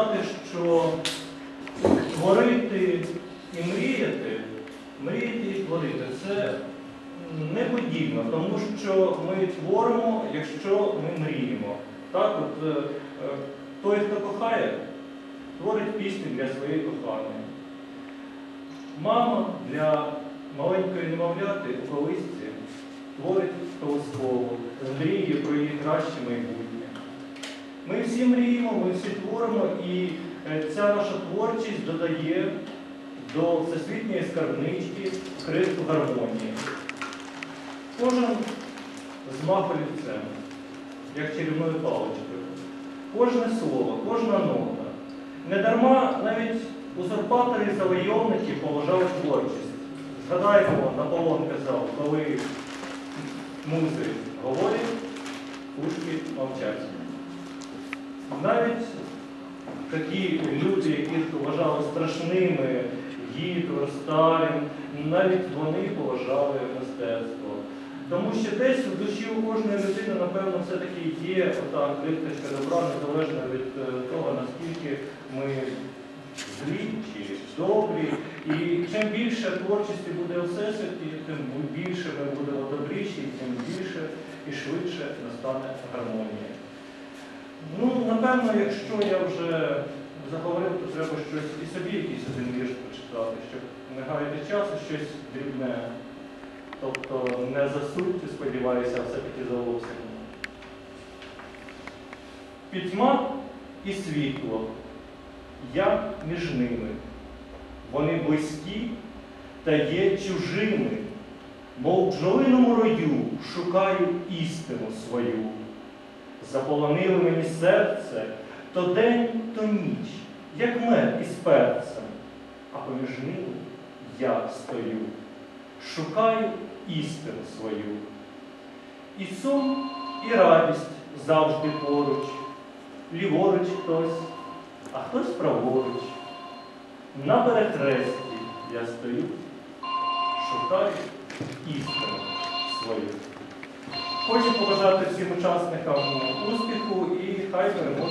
сказати, що творити і мріяти, мріяти і творити це не подібно, тому що ми творимо, якщо ми мріємо. Так, от, е, е, той, хто кохає, творить пісню для своєї коханої. Мама для маленької немовляти у колисці творить колискову, з мрією про її краще майбутнє. Ми всі мріємо, ми всі творимо, і е, ця наша творчість додає до всесвітньої скарбнички криту гармонії. Кожен змах олівцем, як чарівною паличкою. Кожне слово, кожна нота. Недарма навіть узурпатори і завойовники поважали творчість. Згадаймо, Наполеон казав, коли музи говорять, пушки мовчать. Навіть такі люди, яких вважали страшними, Гітлер, Сталін, навіть вони поважали мистецтво. Тому що десь в душі у кожної людини, напевно, все-таки є ота крихточка добра, незалежно від е, того, наскільки ми злі чи добрі. І чим більше творчості буде у всесвіті, тим більше ми будемо добріші, тим більше і швидше настане гармонія. Ну, напевно, якщо я вже заговорив, то треба щось і собі якийсь один вірш почитати, щоб не гаяти часу, щось дрібне. Тобто не за суттю, сподіваюся, все-таки за обсягом. Пітьма і світло. Я між ними. Вони близькі та є чужими, мов в бджолиному рою шукаю істину свою. Заполонили мені серце то день, то ніч, як мед із перцем, а поміж ними я стою, шукаю істину свою. І сум, і радість завжди поруч, ліворуч хтось, а хтось праворуч. На перехресті я стою, шукаю істину свою. Хочу побажати всім учасникам успіху і хай переможе